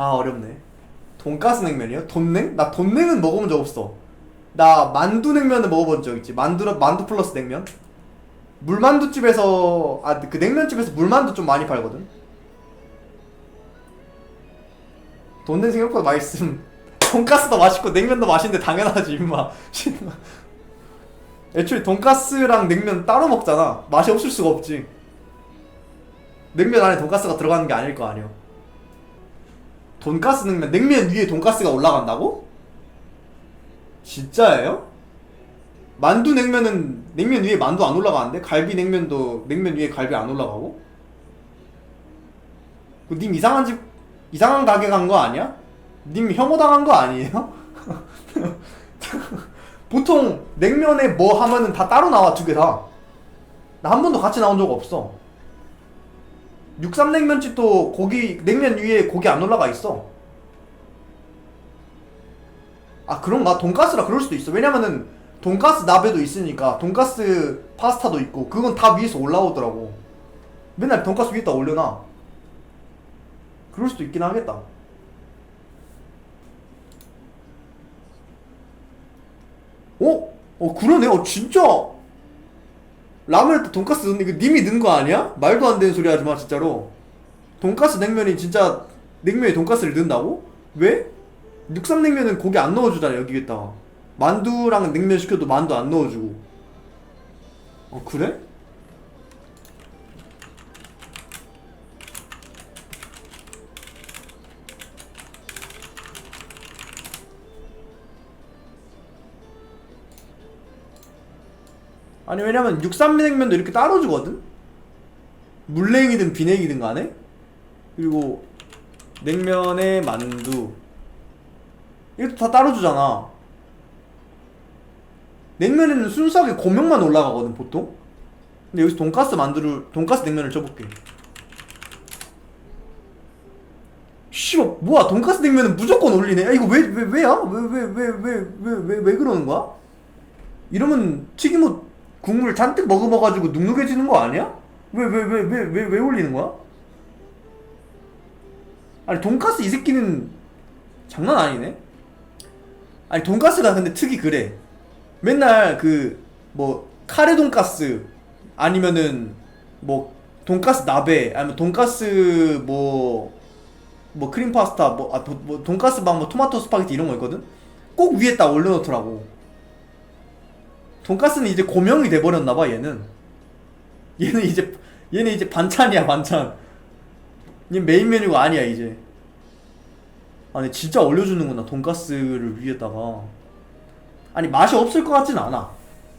아 어렵네. 돈가스 냉면이요? 돈냉? 나 돈냉은 먹어본 적 없어. 나 만두 냉면은 먹어본 적 있지. 만두 만두 플러스 냉면? 물만두 집에서 아 그 냉면 집에서 물만두 좀 많이 팔거든. 돈냉 생각보다 맛있음. 돈가스도 맛있고 냉면도 맛있는데 당연하지 임마. 애초에 돈가스랑 냉면 따로 먹잖아. 맛이 없을 수가 없지. 냉면 안에 돈가스가 들어가는 게 아닐 거 아니야 돈가스 냉면 냉면 위에 돈가스가 올라간다고? 진짜예요? 만두 냉면은 냉면 위에 만두 안 올라가는데 갈비 냉면도 냉면 위에 갈비 안 올라가고? 그님 이상한 집 이상한 가게 간 거 아니야? 님 혐오 당한 거 아니에요? 보통 냉면에 뭐 하면은 다 따로 나와 두 개 다. 나 한 번도 같이 나온 적 없어. 육삼냉면집도 고기 냉면 위에 고기 안 올라가 있어. 아 그런가? 돈가스라 그럴 수도 있어. 왜냐면은 돈가스 나베도 있으니까 돈가스 파스타도 있고 그건 다 위에서 올라오더라고. 맨날 돈가스 위에다 올려놔. 그럴 수도 있긴 하겠다. 어? 어 그러네. 어 진짜 라면에 돈가스 넣는 이거 님이 넣은 거 아니야? 말도 안 되는 소리 하지 마 진짜로. 돈가스 냉면이 진짜 냉면에 돈가스를 넣는다고? 왜? 육삼냉면은 고기 안 넣어주잖아 여기겠다. 만두랑 냉면 시켜도 만두 안 넣어주고. 어 그래? 아니 왜냐면 육삼냉면도 이렇게 따로 주거든? 물냉이든 비냉이든 간에? 그리고 냉면에 만두. 이것도 다 따로 주잖아. 냉면에는 순수하게 고명만 올라가거든 보통? 근데 여기서 돈가스 만두를 돈가스 냉면을 쳐볼게. 씨발 뭐야? 돈가스 냉면은 무조건 올리네? 야 이거 왜 왜 왜 야? 왜 왜 왜 왜 왜 왜 왜 그러는 거야? 이러면 튀김옷 국물 잔뜩 머금어가지고 눅눅해지는 거 아니야? 왜 왜 왜 왜 왜 왜 올리는 거야? 아니 돈가스 이 새끼는 장난 아니네. 아니 돈가스가 근데 특이 그래. 맨날 그 뭐 카레 돈가스 아니면은 뭐 돈가스 나베 아니면 돈가스 뭐뭐 크림 파스타 뭐, 아, 도- 뭐 돈가스 막뭐 토마토 스파게티 이런 거 있거든. 꼭 위에다 올려놓더라고. 돈가스는 이제 고명이 돼버렸나 봐 얘는. 얘는 이제 얘는 이제 반찬이야 반찬. 얘 메인 메뉴가 아니야 이제. 아니 진짜 올려주는구나 돈가스를 위에다가. 아니 맛이 없을 것 같진 않아.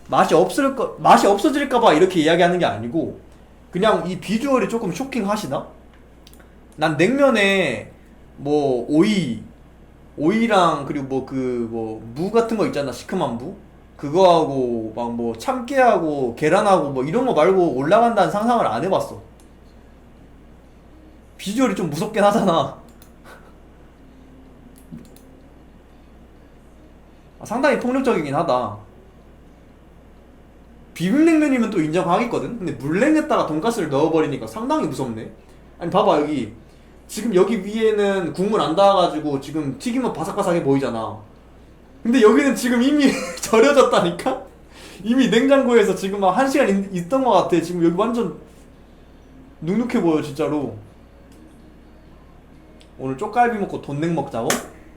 맛이 없을 거 맛이 없어질까봐 이렇게 이야기하는 게 아니고 그냥 이 비주얼이 조금 쇼킹하시나? 난 냉면에 뭐 오이 오이랑 그리고 뭐 그 뭐 무 같은 거 있잖아 시큼한 무 그거하고 막 뭐 참깨하고 계란하고 뭐 이런 거 말고 올라간다는 상상을 안 해봤어. 비주얼이 좀 무섭긴 하잖아. 아, 상당히 폭력적이긴 하다. 비빔냉면이면 또 인정하겠거든? 근데 물냉에다가 돈가스를 넣어버리니까 상당히 무섭네. 아니 봐봐 여기. 지금 여기 위에는 국물 안 닿아가지고 지금 튀기면 바삭바삭해 보이잖아. 근데 여기는 지금 이미 절여졌다니까? 이미 냉장고에서 지금 한 시간 있, 있던 것 같아 지금 여기 완전 눅눅해 보여 진짜로 오늘 쪽갈비 먹고 돈냉 먹자고?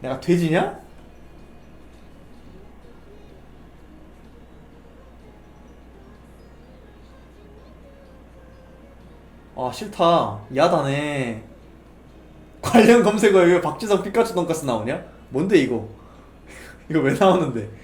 내가 돼지냐? 아 싫다 야다네 관련 검색어에 왜 박지성 피카츄 돈가스 나오냐? 뭔데 이거? 이거 왜 나오는데?